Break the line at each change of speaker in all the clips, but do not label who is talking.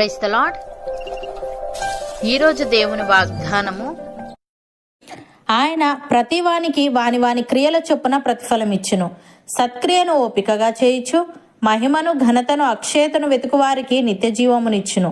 Price the lord ఈరోజు దేవుని వాగ్దానము
ఆయన ప్రతివానికి వాని వాని క్రియల చొప్పున ప్రతిఫలం ఇచ్చును. సత్క్రియను ఓపికగా చేయుచు మహిమను ఘనతను అక్షయతను వెతుకువారికి నిత్య జీవమునిచ్చును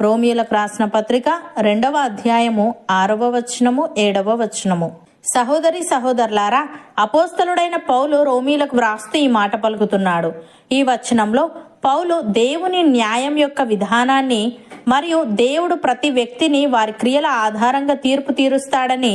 రోమియోలకు రాసిన పత్రిక రెండవ అధ్యాయము ఆరవ వచనము ఏడవ వచనము. సహోదరి సహోదరులారా అపోస్తలుడైన పౌలు రోమీలకు వ్రాస్తూ ఈ మాట పలుకుతున్నాడు. ఈ వచనంలో పౌలు దేవుని న్యాయం యొక్క విధానాన్ని మరియు దేవుడు ప్రతి వ్యక్తిని వారి క్రియల ఆధారంగా తీర్పు తీరుస్తాడని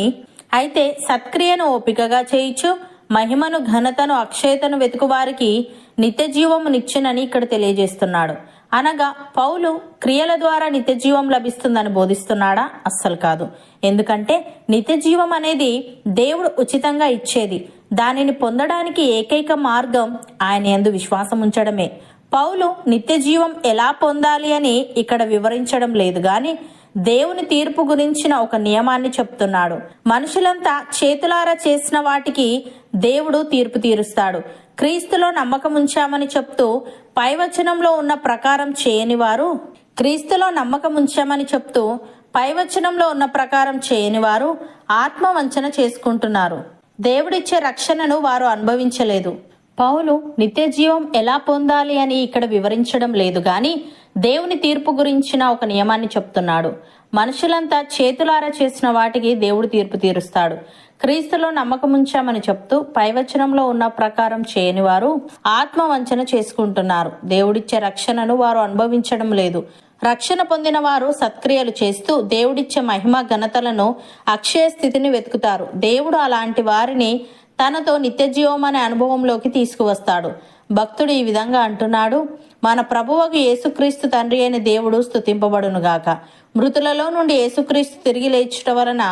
అయితే సత్క్రియను ఓపికగా చేయించు మహిమను ఘనతను అక్షయతను వెతుకు వారికి నిత్య జీవమునిచ్చునని ఇక్కడ తెలియజేస్తున్నాడు. అనగా పౌలు క్రియల ద్వారా నిత్యజీవం లభిస్తుందని బోధిస్తున్నాడా? అస్సలు కాదు. ఎందుకంటే నిత్యజీవం అనేది దేవుడు ఉచితంగా ఇచ్చేది. దానిని పొందడానికి ఏకైక మార్గం ఆయన ఎందు విశ్వాసం ఉంచడమే. పౌలు నిత్యజీవం ఎలా పొందాలి అని ఇక్కడ వివరించడం లేదు గాని దేవుని తీర్పు గురించిన ఒక నియమాన్ని చెప్తున్నాడు. మనుషులంతా చేతులారా చేసిన వాటికి దేవుడు తీర్పు తీరుస్తాడు. క్రీస్తులో నమ్మకం ఉంచామని చెప్తూ పైవచనంలో ఉన్న ప్రకారం చేయని వారు క్రీస్తులో నమ్మకం ఉంచామని చెప్తూ పైవచనంలో ఉన్న ప్రకారం చేయని వారు ఆత్మవంచన చేసుకుంటున్నారు. దేవుడిచ్చే రక్షణను వారు అనుభవించలేదు. పౌలు నిత్య జీవం ఎలా పొందాలి అని ఇక్కడ వివరించడం లేదు గాని దేవుని తీర్పు గురించిన ఒక నియమాన్ని చెప్తున్నాడు. మనుషులంతా చేతులారా చేసిన వాటికి దేవుడు తీర్పు తీరుస్తాడు. క్రీస్తులో నమ్మకం ఉంచామని చెప్తూ పైవచనంలో ఉన్న ప్రకారం చేయని వారు ఆత్మవంచన చేసుకుంటున్నారు. దేవుడిచ్చే రక్షణను వారు అనుభవించడం లేదు. రక్షణ పొందిన వారు సత్క్రియలు చేస్తూ దేవుడిచ్చే మహిమ ఘనతలను అక్షయ స్థితిని వెతుకుతారు. దేవుడు అలాంటి వారిని తనతో నిత్య జీవం అనే అనుభవంలోకి తీసుకువస్తాడు. భక్తుడు ఈ విధంగా అంటున్నాడు మన ప్రభువకు యేసుక్రీస్తు తండ్రి అయిన దేవుడు స్థుతింపబడునుగాక మృతులలో నుండి యేసుక్రీస్తు తిరిగి లేచుట వలన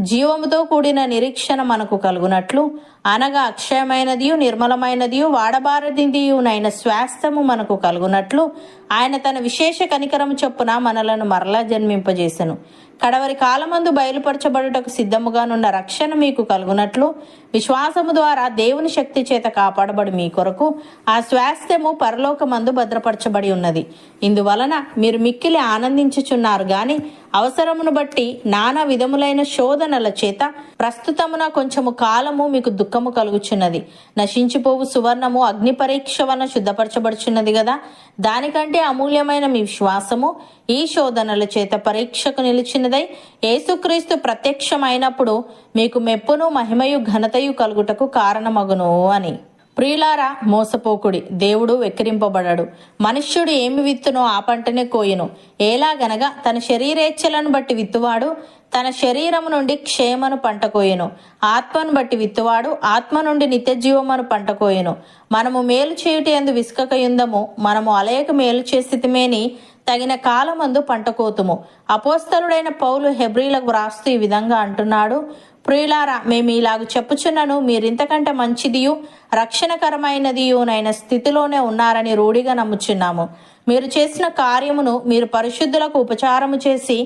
జీవముతో కూడిన నిరీక్షణ మనకు కలుగునట్లు అనగా అక్షయమైనదియు నిర్మలమైనదియు వాడబారదియునైన స్వాస్థము మనకు కలుగునట్లు ఆయన తన విశేష కనికరము చొప్పున మనలను మరలా జన్మింపజేసెను. కడవరి కాలమందు బయలుపరచబడుటకు సిద్ధముగానున్న రక్షణ మీకు కలుగునట్లు విశ్వాసము ద్వారా దేవుని శక్తి చేత కాపాడబడి మీ కొరకు ఆ స్వాస్థ్యము పరలోకమందు భద్రపరచబడి ఉన్నది. ఇందువలన మీరు మిక్కిలి ఆనందించుచున్నారు గాని అవసరమును బట్టి నానా విధములైన శోధనల చేత ప్రస్తుతమున కొంచెము కాలము మీకు దుఃఖము కలుగుచున్నది. నశించిపోవు సువర్ణము అగ్ని పరీక్ష వలన శుద్ధపరచబడుచున్నది కదా దానికంటే అమూల్యమైన మీ విశ్వాసము ఈ శోధనల చేత పరీక్షకు నిలిచినదై యేసుక్రీస్తు ప్రత్యక్షమైనప్పుడు మీకు మెప్పును మహిమయు ఘనతయు కలుగుటకు కారణమగును అని. ప్రియులారా మోసపోకుడి దేవుడు వెక్కిరింపబడడు. మనుష్యుడు ఏమి విత్తునో ఆ పంటనే కోయును. ఏలాగనగా తన శరీరేచ్ఛలను బట్టి విత్తువాడు తన శరీరము నుండి క్షేమను పంటకోయెను ఆత్మను బట్టి విత్తువాడు ఆత్మ నుండి నిత్యజీవమును పంటకోయెను పంట మనము మేలు చేయుటి ఎందు విసుకకయుందము మనము అలయక మేలు చేసితిమేని తగిన కాలమందు పంట కోతుము అపోస్తలుడైన పౌలు హెబ్రీలకు వ్రాస్తూ ఈ విధంగా అంటున్నాడు ప్రియులారా మేము ఇలాగ చెప్పుచున్నను మీరింతకంటే మంచిదియు రక్షణకరమైనదియునైన స్థితిలోనే ఉన్నారని రూఢిగా నమ్ముచున్నాము. మీరు చేసిన కార్యమును మీరు పరిశుద్ధులకు ఉపచారము చేసి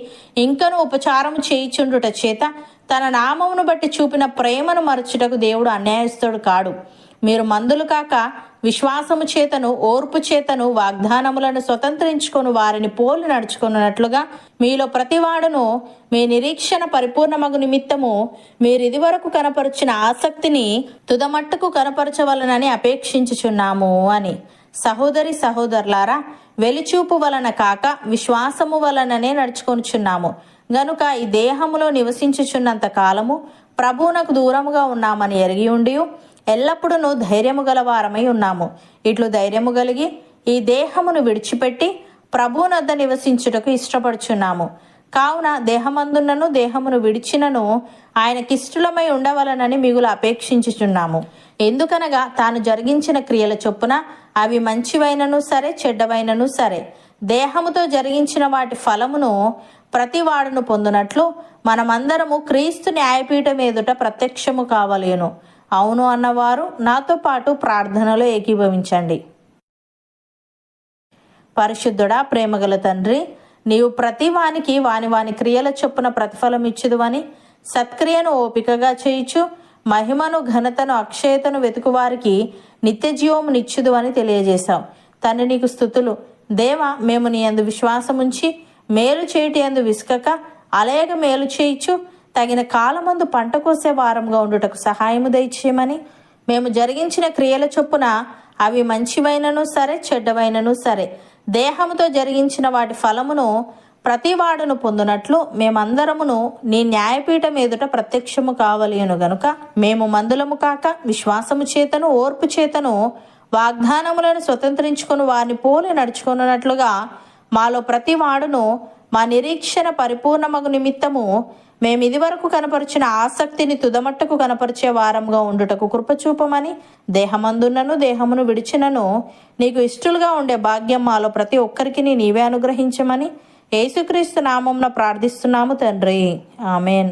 ఇంకను ఉపచారము చేయిచుండుట చేత తన నామమును బట్టి చూపిన ప్రేమను మరచుటకు దేవుడు అన్యాయస్తుడు కాడు. మీరు మందులు కాక విశ్వాసము చేతను ఓర్పు చేతను వాగ్దానములను స్వతంత్రించుకొని వారిని పోలి నడుచుకున్నట్లుగా మీలో ప్రతివాడును మీ నిరీక్షణ పరిపూర్ణమగు నిమిత్తము మీరు ఇదివరకు కనపరిచిన ఆసక్తిని తుదమట్టుకు కనపరచవలనని అపేక్షించుచున్నాము అని. సహోదరి సహోదరులారా వెలిచూపు వలన కాక విశ్వాసము వలననే నడుచుకొనుచున్నాము. గనుక ఈ దేహములో నివసించుచున్నంత కాలము ప్రభువునకు దూరముగా ఉన్నామని ఎరిగి ఉండి ఎల్లప్పుడూ ధైర్యము గలవారమై ఉన్నాము. ఇట్లు ధైర్యము కలిగి ఈ దేహమును విడిచిపెట్టి ప్రభువునద్ద నివసించుటకు ఇష్టపడుచున్నాము. కావున దేహమందున్నను దేహమును విడిచినను ఆయనకిష్టులమై ఉండవలనని మిగులు అపేక్షించుచున్నాము. ఎందుకనగా తాను జరిగించిన క్రియల చొప్పున అవి మంచివైనను సరే చెడ్డవైనను సరే. దేహముతో జరిగించిన వాటి ఫలమును ప్రతివాడును పొందునట్లు మనమందరము క్రీస్తు న్యాయపీఠం ఎదుట ప్రత్యక్షము కావలేను. అవును అన్నవారు నాతో పాటు ప్రార్థనలో ఏకీభవించండి. పరిశుద్ధుడా ప్రేమగల తండ్రి నీవు ప్రతి వానికి వాని వాని క్రియల చొప్పున ప్రతిఫలం ఇచ్చుదువని సత్క్రియను ఓపికగా చేయుచు మహిమను ఘనతను అక్షయతను వెతుకువారికి నిత్య జీవము నిచ్చుదు అని తెలియజేశాం. తండ్రి నీకు స్థుతులు. దేవ మేము నీ అందు విశ్వాసముంచి మేలు చేయటి అందు విసుకక అలేగ మేలు చేయిచు తగిన కాలమందు పంట కోసే వారంగా ఉండుటకు సహాయము దయచేయమని మేము జరిగించిన క్రియల చొప్పున అవి మంచివైనను సరే చెడ్డవైనను సరే. దేహముతో జరిగించిన వాటి ఫలమును ప్రతివాడును పొందునట్లు మేమందరమును నీ న్యాయపీఠం ఎదుట ప్రత్యక్షము కావలేను గనుక మేము మందులము కాక విశ్వాసము చేతను ఓర్పు చేతను వాగ్దానములను స్వతంత్రించుకుని వారిని పోలి నడుచుకున్నట్లుగా మాలో ప్రతి వాడును మా నిరీక్షణ పరిపూర్ణమగు నిమిత్తము మేము ఇదివరకు కనపరిచిన ఆసక్తిని తుదమట్టుకు కనపరిచే వారంగా ఉండుటకు కృపచూపమని దేహమందున్నను దేహమును విడిచినను నీకు ఇష్టలుగా ఉండే భాగ్యం మాలో ప్రతి ఒక్కరికి నీవే అనుగ్రహించమని యేసుక్రీస్తు నామంన ప్రార్థిస్తున్నాము తండ్రి. ఆమెన్.